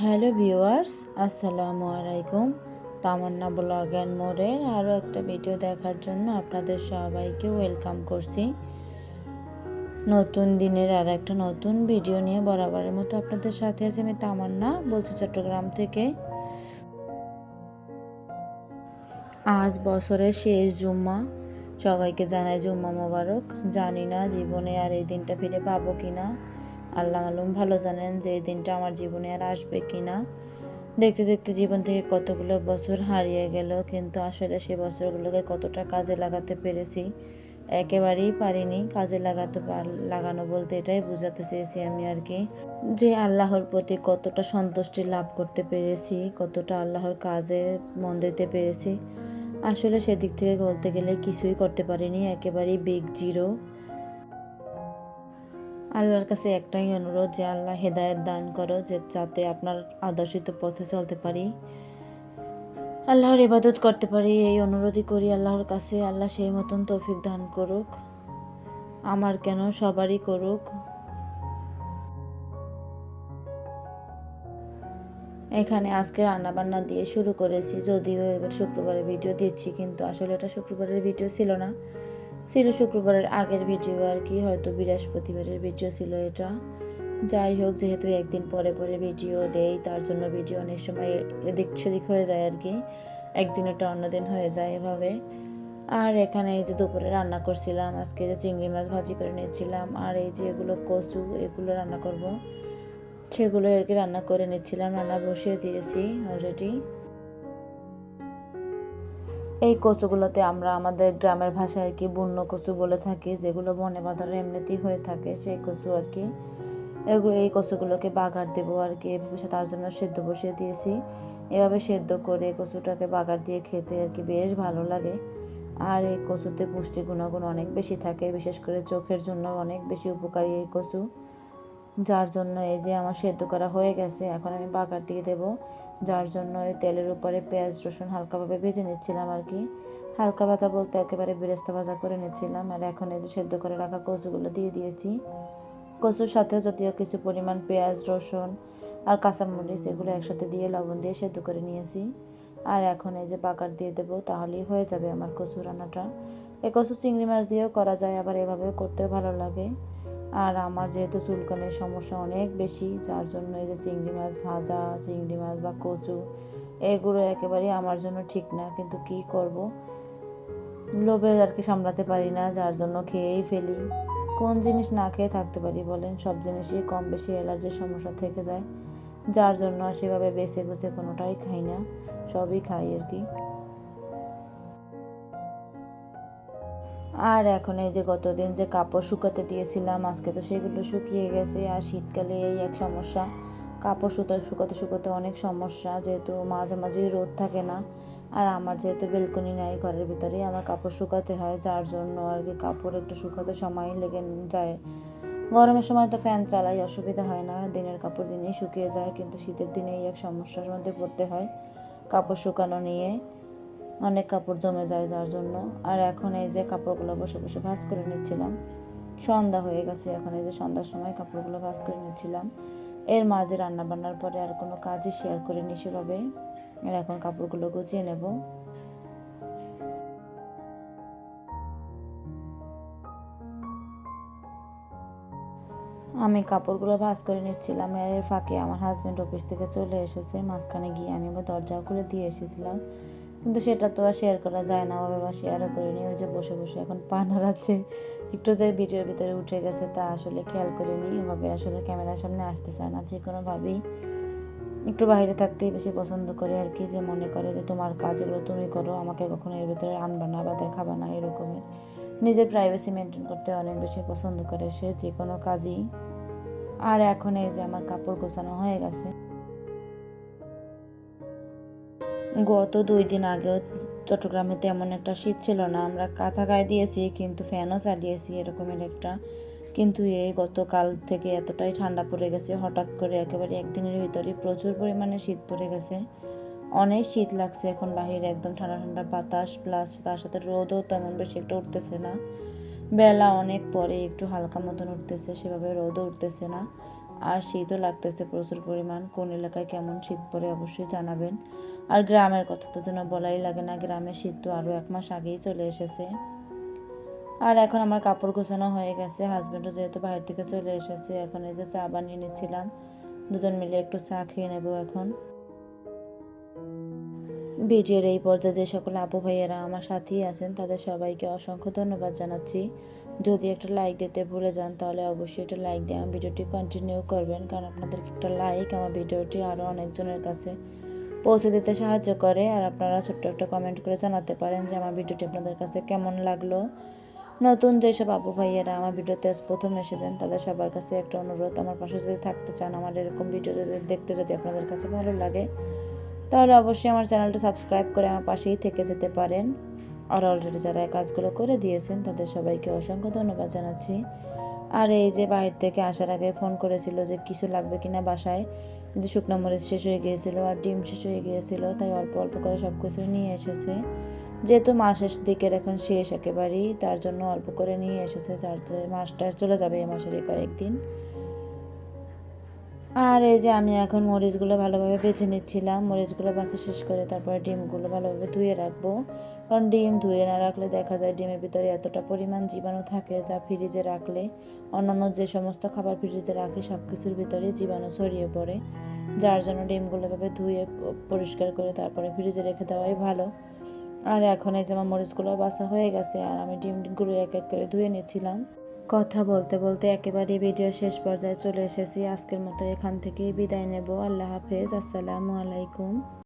Hello viewers, আসসালামু আলাইকুম। তামান্না blog and মোড়ের আরও একটা ভিডিও দেখার জন্য আপনাদের সবাইকে ওয়েলকাম করছি। নতুন দিনের আর একটা নতুন ভিডিও নিয়ে বরাবরের মতো আপনাদের সাথে আছে আমি তামান্না, বলছি চট্টগ্রাম থেকে। আজ বছরের শেষ জুম্মা। সবাইকে জানাই জুম্মা মোবারক। জানি না জীবনে আর এই দিনটা ফিরে পাবো কি না আল্লাহ মালুম ভালো জানেন যে এই দিনটা আমার জীবনে আর আসবে কি না। দেখতে দেখতে জীবন থেকে কতগুলো বছর হারিয়ে গেল, কিন্তু আসলে সেই বছরগুলোকে কতটা কাজে লাগাতে পেরেছি একেবারেই পারিনি। কাজে লাগাতে লাগানো বলতে এটাই বোঝাতে চেয়েছি আমি আর কি। যে আল্লাহর প্রতি কতটা সন্তুষ্টি লাভ করতে পেরেছি, কতটা আল্লাহর কাজে মন দিতে পেরেছি, আসলে সেদিক থেকে বলতে গেলে কিছুই করতে পারিনি। একেবারেই বিগ জিরো আল্লাহর কাছে একটাই অনুরোধ যে আল্লাহ হেদায়ত দান করো যে যাতে আপনার আদর্শিত পথে চলতে পারি। আল্লাহর ইবাদত করতে পারি, এই অনুরোধই করি আল্লাহর কাছে। আল্লাহ সেই মতন তৌফিক দান করুক, আমার কেন সবারই করুক। এখানে আজকে রান্নাবান্না দিয়ে শুরু করেছি, যদিও এবার শুক্রবারে ভিডিও দিচ্ছি কিন্তু আসলে এটা শুক্রবারের ভিডিও ছিল না। ছিল শুক্রবারের আগের ভিডিও আর কি, হয়তো বৃহস্পতিবারের ভিডিও ছিল এটা। যাই হোক, যেহেতু একদিন পরে পরে ভিডিও দেই, তার জন্য ভিডিও অনেক সময় এদিক সেদিক হয়ে যায় আর কি। একদিন একটা অন্যদিন হয়ে যায় এভাবে। আর এখানে এই যে দুপুরে রান্না করছিলাম, আজকে যে চিংড়ি মাছ ভাজি করে নিয়েছিলাম, আর এই যে এগুলো কচু, এগুলো রান্না করব। সেগুলো আর কি রান্না করে নিচ্ছিলাম, রান্না বসিয়ে দিয়েছি অলরেডি এই কচুগুলোতে আমরা আমাদের গ্রামের ভাষায় আর কি বন্য কচু বলে থাকি, যেগুলো বনে বাঁধার এমনিতেই হয়ে থাকে, সেই কচু আর কি। এগুলো এই কচুগুলোকে বাগার দেবো আর কি, এভাবে তার জন্য সেদ্ধ বসিয়ে দিয়েছি। এভাবে সেদ্ধ করে কচুটাকে বাগার দিয়ে খেতে আর কি বেশ ভালো লাগে। আর এই কচুতে পুষ্টি গুণাগুণ অনেক বেশি থাকে, বিশেষ করে চোখের জন্য অনেক বেশি উপকারী এই কচু। যার জন্য এই যে আমার সেদ্ধ করা হয়ে গেছে, এখন আমি বাগার দিয়ে দেব। যার জন্য এই তেলের উপরে পেঁয়াজ, রসুন হালকাভাবে ভেজে নিচ্ছিলাম আর কি। হালকা ভাজা বলতে একেবারে বেরেস্তা ভাজা করে নিচ্ছিলাম। আর এখন এই যে সেদ্ধ করে রাখা কচুগুলো দিয়ে দিয়েছি। কচুর সাথেও যদিও কিছু পরিমাণ পেঁয়াজ, রসুন আর কাঁচামরিচ, এগুলো একসাথে দিয়ে লবণ দিয়ে সেদ্ধ করে নিয়েছি। আর এখন এই যে বাগার দিয়ে দেবো, তাহলেই হয়ে যাবে আমার কচু রান্নাটা। এই কচু চিংড়ি মাছ দিয়েও করা যায়, আবার এভাবেও করতেও ভালো লাগে। আর আমার যেহেতু চুলকানির সমস্যা অনেক বেশি, যার জন্য এই যে চিংড়ি মাছ ভাজা, চিংড়ি মাছ বা কচু, এগুলো একেবারেই আমার জন্য ঠিক না। কিন্তু কি করব? লোভে আর কি সামলাতে পারি না, যার জন্য খেয়েই ফেলি। কোন জিনিস না খেয়ে থাকতে পারি বলেন? সব জিনিসই কম বেশি অ্যালার্জির সমস্যা থেকে যায়। যার জন্য আর সেভাবে বেছে গুছে কোনোটাই খাই না। সবই খাই আর কি। আর এখন এই যে গতদিন যে কাপড় শুকাতে দিয়েছিলাম, আজকে তো সেগুলো শুকিয়ে গেছে। আর শীতকালে এই এক সমস্যা, কাপড় শুতে শুকাতে শুকাতে অনেক সমস্যা, যেহেতু মাঝে মাঝে রোদ থাকে না। আর আমার যেহেতু বেলকনি নাই ঘরের ভিতরেই, আমার কাপড় শুকাতে হয়, যার জন্য আর কি কাপড় একটু শুকাতে সময় লেগে যায়। গরমের সময় তো ফ্যান চালাই, অসুবিধা হয় না। দিনের কাপড় দিনেই শুকিয়ে যায়, কিন্তু শীতের দিনে এই এক সমস্যার মধ্যে পড়তে হয়। কাপড় শুকানো নিয়ে অনেক কাপড় জমে যায় যার জন্য। আর এখন এই যে কাপড়গুলো বসে বসে ভাজ করে নিচ্ছিলাম। সন্ধ্যা হয়ে গেছে, এখন এই যে সন্ধ্যার সময় কাপড়গুলো ভাজ করে নিচ্ছিলাম। এর মাঝে রান্না বান্নার পরে আর কোনো কাজই শেয়ার করিনি সেভাবে। আর এখন কাপড়গুলো গুছিয়ে নেব। আমি কাপড়গুলো ভাজ করে নিচ্ছিলাম। এর ফাঁকে আমার হাজব্যান্ড অফিস থেকে চলে এসেছে। মাঝখানে গিয়ে আমি আবার দরজাও খুলে দিয়ে এসেছিলাম। কিন্তু সেটা তো আর শেয়ার করা যায় না, ওভাবে বা শেয়ারও করিনি। ওই যে বসে বসে এখন পা নাড়াচ্ছে একটু যে ভিডিওর ভিতরে উঠে গেছে তা আসলে খেয়াল করিনি। এভাবে আসলে ক্যামেরার সামনে আসতে চায় না যে কোনোভাবেই। একটু বাইরে থাকতেই বেশি পছন্দ করে আর কি, যে মনে করে যে তোমার কাজগুলো তুমি করো, আমাকে কখনো এর ভিতরে আনবা না বা দেখাবা না এরকমের। নিজের প্রাইভেসি মেনটেন করতে অনেক বেশি পছন্দ করে সে, যে কোনো কাজই। আর এখন এই যে আমার কাপড় গোছানো হয়ে গেছে গত দুই দিন আগেও চট্টগ্রামে তেমন একটা শীত ছিল না। আমরা কাঁথা গায়ে দিয়েছি, কিন্তু ফ্যানও চালিয়েছি এরকমের একটা। কিন্তু এই গতকাল থেকে এতটাই ঠান্ডা পড়ে গেছে, হঠাৎ করে একেবারে একদিনের ভিতরে প্রচুর পরিমাণে শীত পড়ে গেছে। অনেক শীত লাগছে এখন বাহিরে, একদম ঠান্ডা ঠান্ডা বাতাস প্লাস তার সাথে রোদও তেমন বেশি একটা উঠতেছে না। বেলা অনেক পরে একটু হালকা মতন উঠতেছে, সেভাবে রোদও উঠতেছে না। আর শীতও লাগতেছে প্রচুর পরিমাণ। কোন এলাকায় কেমন শীত পড়ে অবশ্যই জানাবেন। আর গ্রামের কথা তো যেন বলাই লাগে না, গ্রামে শীত তো আরও এক মাস আগেই চলে এসেছে। আর এখন আমার কাপড় গোছানো হয়ে গেছে হাজব্যান্ডও যেহেতু বাইরে থেকে চলে এসেছে, এখন এই যে চা বানিয়ে নিয়েছিলাম দুজন মিলে একটু চা খেয়ে নেব এখন। ভিডিওর এই পর্যায়ে যে সকল আপু ভাইয়েরা আমার সাথেই আছেন, তাদের সবাইকে অসংখ্য ধন্যবাদ জানাচ্ছি। যদি একটা লাইক দিতে ভুলে যান, তাহলে অবশ্যই একটা লাইক দিয়ে আমার ভিডিওটি কন্টিনিউ করবেন, কারণ আপনাদের একটা লাইক আমার ভিডিওটি আরও অনেকজনের কাছে পৌঁছে দিতে সাহায্য করে। আর আপনারা ছোট্ট একটা কমেন্ট করে জানাতে পারেন যে আমার ভিডিওটি আপনাদের কাছে কেমন লাগল। নতুন যেসব আপু ভাইয়েরা আমার ভিডিওতে প্রথম এসেছেন, তাদের সবার কাছে একটা অনুরোধ, আমার পাশে যদি থাকতে চান, আমার এরকম ভিডিও যদি দেখতে যদি আপনাদের কাছে ভালো লাগে তাহলে অবশ্যই আমার চ্যানেলটা সাবস্ক্রাইব করে আমার পাশেই থেকে যেতে পারেন। আর অলরেডি যারা এই কাজগুলো করে দিয়েছেন, তাদের সবাইকে অসংখ্য ধন্যবাদ জানাচ্ছি। আর এই যে বাইরে থেকে আসার আগে ফোন করেছিল যে কিছু লাগবে কিনা বাসায় কিন্তু শুকনো মরিচ শেষ হয়ে গিয়েছিল আর ডিম শেষ হয়ে গিয়েছিল, তাই অল্প অল্প করে সব কিছু নিয়ে এসেছে। যেহেতু মাসের দিকের এখন শেষ একেবারেই, তার জন্য অল্প করে নিয়ে এসেছে যে মাসটা চলে যাবে এই মাসের কয়েকদিন। আর এই যে আমি এখন মরিচগুলো ভালোভাবে বেছে নিচ্ছিলাম। মরিচগুলো বাছা শেষ করে তারপরে ডিমগুলো ভালোভাবে ধুয়ে রাখব। কারণ ডিম ধুয়ে না রাখলে দেখা যায় ডিমের ভিতরে এতটা পরিমাণ জীবাণু থাকে যা ফ্রিজে রাখলে, অন্যান্য যে সমস্ত খাবার ফ্রিজে রাখি সব কিছুর ভিতরে জীবাণু ছড়িয়ে পড়ে। যার জন্য ডিমগুলো ভাবে ধুয়ে পরিষ্কার করে তারপরে ফ্রিজে রেখে দেওয়াই ভালো। আর এখন এই যে আমার মরিচগুলো বাছা হয়ে গেছে আর আমি ডিমগুলো এক এক করে ধুয়ে নিচ্ছিলাম। কথা বলতে বলতে একেবারে ভিডিও শেষ পর্যায়ে চলে এসেছি। আজকের মতো এখান থেকে বিদায় নেব। আল্লাহ হাফেজ। আসসালামু আলাইকুম।